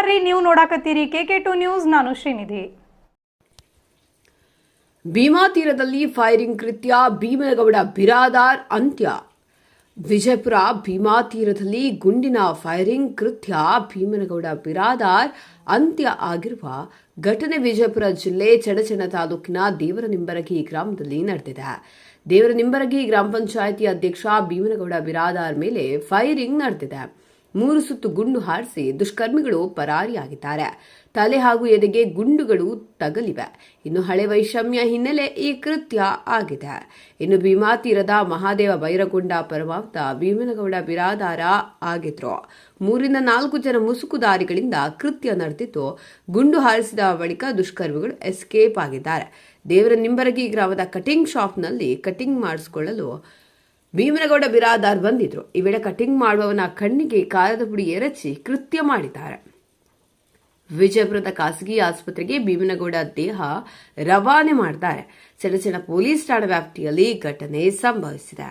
ನಮಸ್ಕಾರ ರೀ ನೀವು ನೋಡಾಕತ್ತೀರಿ. ಕೆ ಕೆ ಟು ನ್ಯೂಸ್, ನಾನು ಶ್ರೀನಿಧಿ. ಭೀಮಾ ತೀರದಲ್ಲಿ ಫೈರಿಂಗ್ ಕೃತ್ಯ, ಭೀಮನಗೌಡ ಬಿರಾದಾರ್ ಅಂತ್ಯ. ವಿಜಯಪುರ ಭೀಮಾ ತೀರದಲ್ಲಿ ಗುಂಡಿನ ಫೈರಿಂಗ್ ಕೃತ್ಯ, ಭೀಮನಗೌಡ ಬಿರಾದಾರ್ ಅಂತ್ಯ ಆಗಿರುವ ಘಟನೆ ವಿಜಯಪುರ ಜಿಲ್ಲೆ ಚಡಚಣ ತಾಲೂಕಿನ ದೇವರನಿಂಬರಗಿ ಗ್ರಾಮದಲ್ಲಿ ನಡೆದಿದೆ. ದೇವರನಿಂಬರಗಿ ಗ್ರಾಮ ಪಂಚಾಯಿತಿ ಅಧ್ಯಕ್ಷ ಭೀಮನಗೌಡ ಬಿರಾದಾರ್ ಮೇಲೆ ಫೈರಿಂಗ್ ನಡೆದಿದೆ. ಮೂರು ಸುತ್ತು ಗುಂಡು ಹಾರಿಸಿ ದುಷ್ಕರ್ಮಿಗಳು ಪರಾರಿಯಾಗಿದ್ದಾರೆ. ತಲೆ ಹಾಗೂ ಎದೆಗೆ ಗುಂಡುಗಳು ತಗಲಿವೆ. ಇನ್ನು ಹಳೆ ವೈಷಮ್ಯ ಹಿನ್ನೆಲೆ ಈ ಕೃತ್ಯ ಆಗಿದೆ. ಇನ್ನು ಭೀಮಾ ತೀರದ ಮಹಾದೇವ ಬೈರಗೊಂಡ ಪರಮಾಪ್ತ ಭೀಮನಗೌಡ ಬಿರಾದಾರ ಆಗಿದ್ರು. ಮೂರಿಂದ ನಾಲ್ಕು ಜನ ಮುಸುಕುದಾರಿಗಳಿಂದ ಕೃತ್ಯ ನಡೆದಿತ್ತು ಗುಂಡು ಹಾರಿಸಿದ ಬಳಿಕ ದುಷ್ಕರ್ಮಿಗಳು ಎಸ್ಕೇಪ್ ಆಗಿದ್ದಾರೆ. ದೇವರ ನಿಂಬರಗಿ ಗ್ರಾಮದ ಕಟಿಂಗ್ ಶಾಪ್ನಲ್ಲಿ ಕಟಿಂಗ್ ಮಾಡಿಸಿಕೊಳ್ಳಲು ಭೀಮನಗೌಡ ಬಿರಾದಾರ್ ಬಂದಿದ್ರು ಈ ವೇಳೆ ಕಟಿಂಗ್ ಮಾಡುವವನ ಕಣ್ಣಿಗೆ ಕಾರದ ಪುಡಿ ಎರಚಿ ಕೃತ್ಯ ಮಾಡಿದ್ದಾರೆ ವಿಜಯಪುರದ ಖಾಸಗಿ ಆಸ್ಪತ್ರೆಗೆ ಭೀಮನಗೌಡ ದೇಹ ರವಾನೆ ಮಾಡಿದ್ದಾರೆ ಚಡಚಣ ಪೊಲೀಸ್ ಠಾಣಾ ವ್ಯಾಪ್ತಿಯಲ್ಲಿ ಘಟನೆ ಸಂಭವಿಸಿದೆ